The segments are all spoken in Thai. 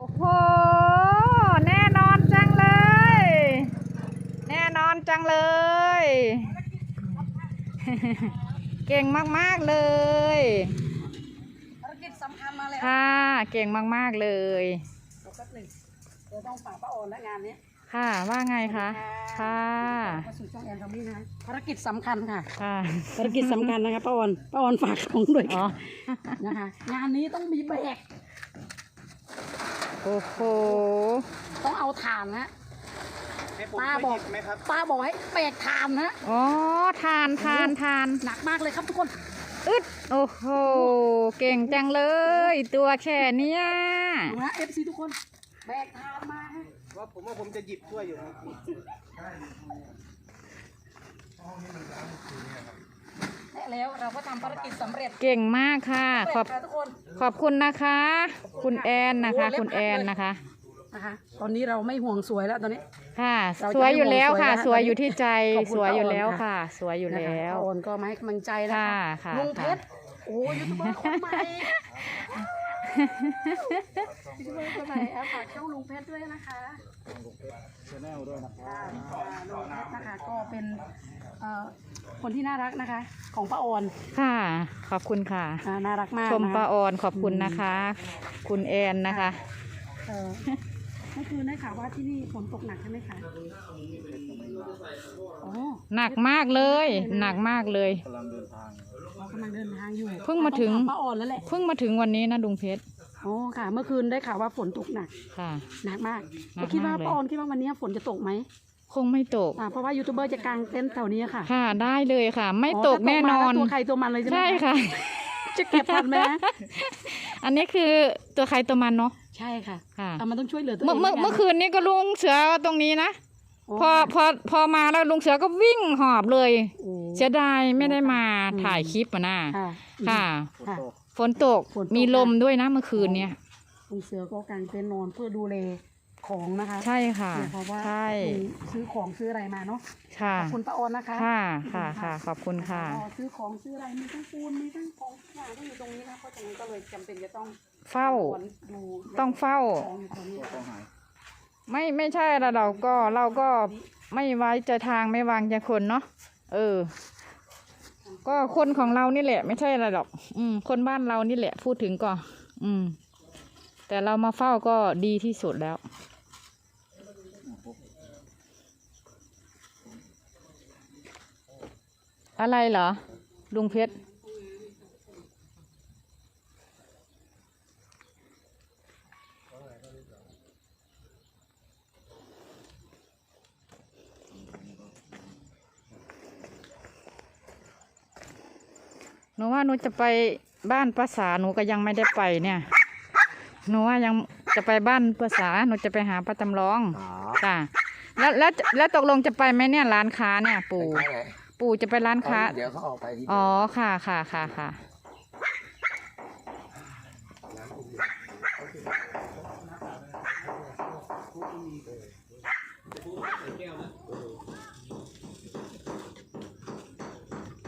โอ้โห แน่นอนจังเลย แน่นอนจังเลย เก่งมากๆเลยภารกิจสำคัญมาแล้วค่ะเก่งมากๆเลย เดี๋ยวแป๊บหนึงเดี๋ยวต้องฝากป้าโอนและงานนี้ค่ะ ว่าไงคะ ค่ะเข้าสู่ช่องแอนทอมมี่นะภารกิจสำคัญค่ะ ค่ะ ภารกิจสำคัญนะคะป้าโอนป้าโอนฝากของด้วยอ๋อนะคะ งานนี้ต้องมีแบก โอ้โห ต้องเอาถ่านนะให้ผมป้าช่วยบอกหยิไหมครับป้าบอกให้แบกถ่านนะอ๋อทานทานทานหนักมากเลยครับทุกคนอึดโอ้โห เก่งจังเลย ตัวแค่เนี้ยดูนะเอฟซีทุกคน แบกถ่านมาฮะว่าผมว่าผมจะหยิบช่วยอยู่ครับ และแล้วเราก็ทำภารกิจสำเร็จเก่งมากค่ะ ขอบแบกค่ะทุกคนขอบคุณนะคะ คุณแอนนะคะ คุณแอนนะคะนะคะตอนนี้เราไม่ห่วงสวยแล้วตอนนี้ ค่ะเราจะสวยอยู่แล้วค่ะไม่ห่วงสสวยวยแล้วอยู่ที่ใจขอบคุณสวยอยู่แล้วป้าออนค่ะค่ะ สวยอยู่นะคะแล้วป้าโอนก็มาให้กำลังใจนะคะค่ะค่ะลุงเพค่ะชรโอ้ยูทูบเบอร์คนใหม่ ยูทูบเบอร์คนใหม่เอาฝากช่องลุงเพชรด้วยนะคะชาแนลด้วยนะครับค่ะลุงเพชรนะคะก็เป็นเอ่อคนที่น่ารักนะคะ ของป้าออนค่ะ ขอบคุณค่ะ อ่าน่ารักมากชมนะคะป้าออนขอบคุณนะคะ คุณแอนนะคะ เออเมื่อคืนได้ข่าวว่าที่นี่ฝนตกหนักใช่ไหมคะอ๋อหนักมากเลย หนักมากเลย กำลังเดินทางเรากำลังเดินทางอยู่เพิ่งมาถึง ต้องถป้าออนแล้วแหละเพิ่งมาถึงวันนี้นะลุงเพชรอ๋อค่ะ เมื่อคืนได้ข่าวว่าฝนตกหนักค่ะ หนักมากหนักคิดว่ามากเลยป้าออนคิดว่าวันนี้ฝนจะตกไหมคงไม่ตก อ่าเพราะว่ายูทูบเบอร์จะกางเต็นท์แถวนี้ค่ะค่ะได้เลยค่ะ ไม่อ๋อตกถ้าแน่นอนมาก็ตัวใครตัวมันเลยใช่ไหมใช่ค่ะ จะเก็บทันไหมอันนี้คือตัวใครตัวมันเนาะใช่ค่ะค่ะ อะมันต้องช่วยเหลือตัวเมื่อเองเมื่อหนกันเมื่อคืนนี้ก็ลุงเสือตรงนี้นะโอ้ พอพอพอมาแล้วลุงเสือก็วิ่งหอบเลยโอ้เสียดายไม่ได้มาอืมถ่ายคลิปอะนะค่ะ ค่ะ ค่ะ ฝนตกฝนตก มีลมด้วยนะเมื่อคืนเนี่ยลุงเสือก็กางเต็นท์นอนเพื่อดูแลของนะคะใช่ค่ะ เนี่ยเพราะว่าใช่ลุงซื้อของซื้ออะไรมาเนาะค่ะ ขอบคุณป้าออนนะคะค่ะค่ะค่ะขอบคุณค่ะก็ซื้อของซื้ออะไรมีทั้งปูนมีทั้งของทุกอย่างที่อยู่ตรงนี้นะเพราะฉะนั้นก็เลยจำเป็นจะต้องเฝ้า ดูต้องเฝ้า ของอยู่ตรงนี้ต้องหาย ไม่ไม่ใช่ละเราก็เราก็ไม่ไว้ใจทางไม่วางใจคนเนาะเออ ก็คนของเรานี่แหละ ไม่ใช่อะไรหรอก อืม คนบ้านเรานี่แหละ พูดถึงก็อืม แต่เรามาเฝ้าก็ดีที่สุดแล้ว อะไรเหรอ ลุงเพชร หนูว่าหนูจะไปบ้านภาษาหนูก็ยังไม่ได้ไปเนี่ย หนูว่ายังจะไปบ้านภาษาหนูจะไปหาป้าจำลองจ้ะแล้วแล้วแล้วตกลงจะไปไหมเนี่ยร้านค้าเนี่ย ปู่ปู่จะไปร้านค้า เดี๋ยวเขาออกไปที่อ๋อค่ะค่ะค่ะค่ะ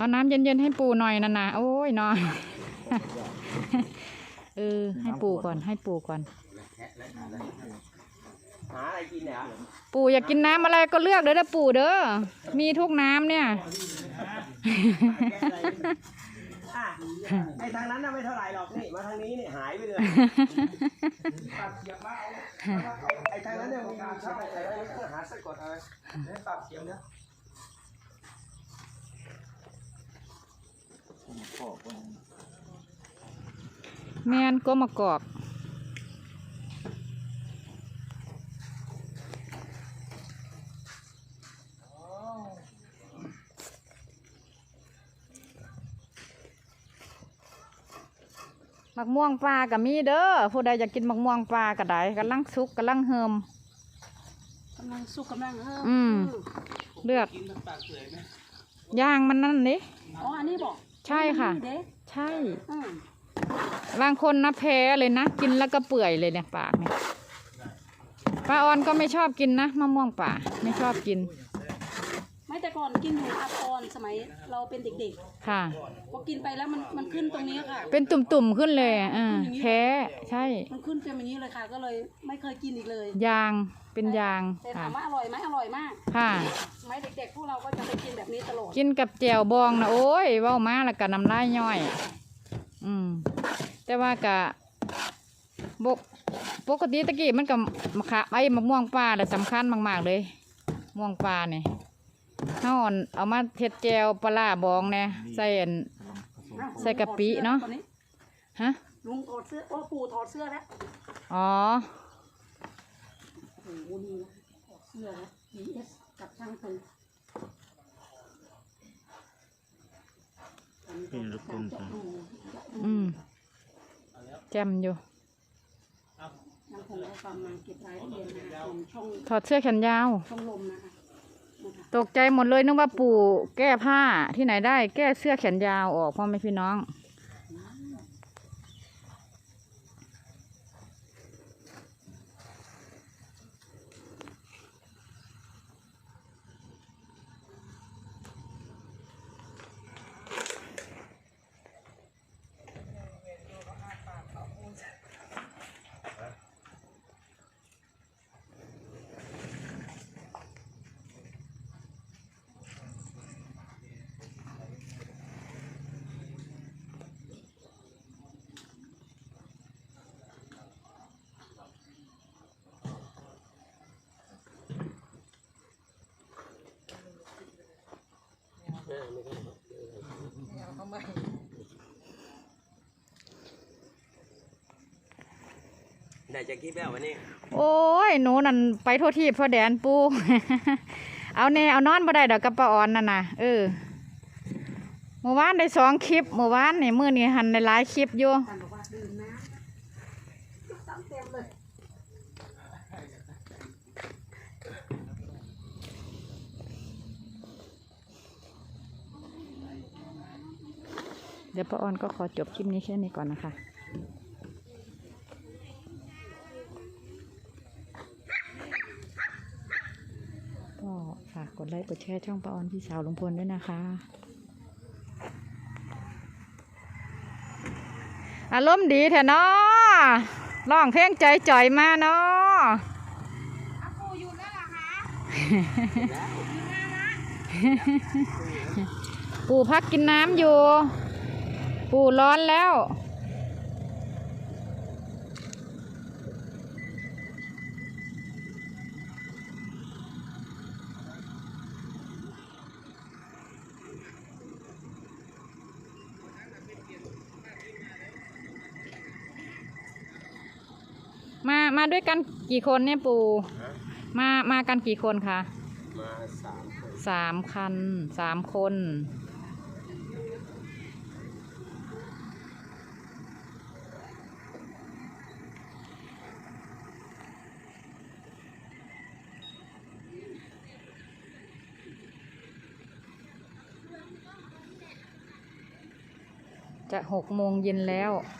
เอาน้ำเย็นๆให้ปู่หน่อยนะนะโอ้ยนอนเออให้ปู่ก่อนให้ปู่ก่อน หาอะไรกินเนี่ยปู่อยากกินน้ำอะไรก็เลือกเด้อนะปู่เด้อมีทุกน้ำเนี่ยไอ้ทางนั้นน่ะไม่เท่าไหร่หรอกนี่มาทางนี้นี่หายไปเลยไอ้ทางนั้นเนี่ยมีชอบอะไรอะไรก็หาสะกดอะไรให้ปรับเสียงเนี่ย แมนก็มากอกมักม่วงปลากับมีเด้อผู้ใดอยากกินมักม่วงปลาก็ได้กำลังสุกกำลังเฮิมกำลังสู้กำลังเอออืมเลือกย่างมันนั่นนี่อ๋ออันนี้บอก ใช่ค่ะนี่เด้ใช่ อืมบางคนนะแพ้เลยนะ กินแล้วก็เปื่อยเลยเนี่ยปากเนี่ยป้าออนก็ไม่ชอบกินนะมะม่วงป่าไม่ชอบกินไม่แต่ก่อนกินหนูอาปอนสมัยเราเป็นเด็กค่ะ ๆพอกินไปแล้วมันมันขึ้นตรงนี้ค่ะ เป็นตุ่มๆขึ้นเลยอะอ่าแพ้ใช่ มันขึ้นเป็นอย่างนี้เลยค่ะ ก็เลยไม่เคยกินอีกเลยยางเป็นยางแต่ค่ะถามว่าอร่อยไหมอร่อยมาก ค่ะสมัย เด็กๆพวกเราก็จะไปกินแบบนี้ตลอดกินกับแจ่วบองนะโอ้ยเว้ามาแล้วก็น้ำลายย่อย อืม แต่ว่ากะบกปกติตะกี้มันกับมะขามไอ้มะม่วงป่าแหละสำคัญมาก ๆ เลยม่วงป่าเนี่ยเฮาอั่นเอามาเทดแจวปลาร้าบองเนี่ยใส่อันอ้าวใส่กะปิเนอะตอฮะ ลุงถอดเสื้อโอ้ปู่ถอดเสื้อแล้วอ๋อ โอ้โหนี่นะถอดเสื้อแล้ว BS กับช่างพงนี่ลูกกลมจ้ะอืมแจ่มอยู่ช่างพงได้ฟังมาเก็บรายละเอียดนะคะของช่องถอดเสื้อแขนยาว ช่องลมนะคะนะคะตกใจหมดเลยนึกว่าปู่แก้ผ้าที่ไหนได้ แก้เสื้อแขนยาวออกพ่อแม่พี่น้อง ได้จากกี่แป้ววันนี้โอ้ยหนูนั่นไปทั่วที่พ่อแดนปู เอาเนเอานอนบ่ได้ดอกกับป้าออนนั่นน่ะเออเมื่อวานได้สองคลิปเมื่อวานนี่มือนี้หันได้หลายคลิปอยู่ท่านบอกว่าดื่มน้ำตั้งเต็มเลยเดี๋ยวป้าออนก็ขอจบคลิปนี้แค่นี้ก่อนนะคะ ก็ฝา กกดไลค์กดแชร์ช่องป้าออนพี่สาวลุงพลด้วยนะคะ อารมณ์ดีแท้เนาะร้องเพลงใจจ่อยมาเนาะปู่พักกินน้ำอยู่ ปู่ร้อนแล้ว มามาด้วยกันกี่คนเนี่ยปู่ มามากันกี่คนคะมาสามคนสามคันสามคน จะหกโมงเย็นแล้วเ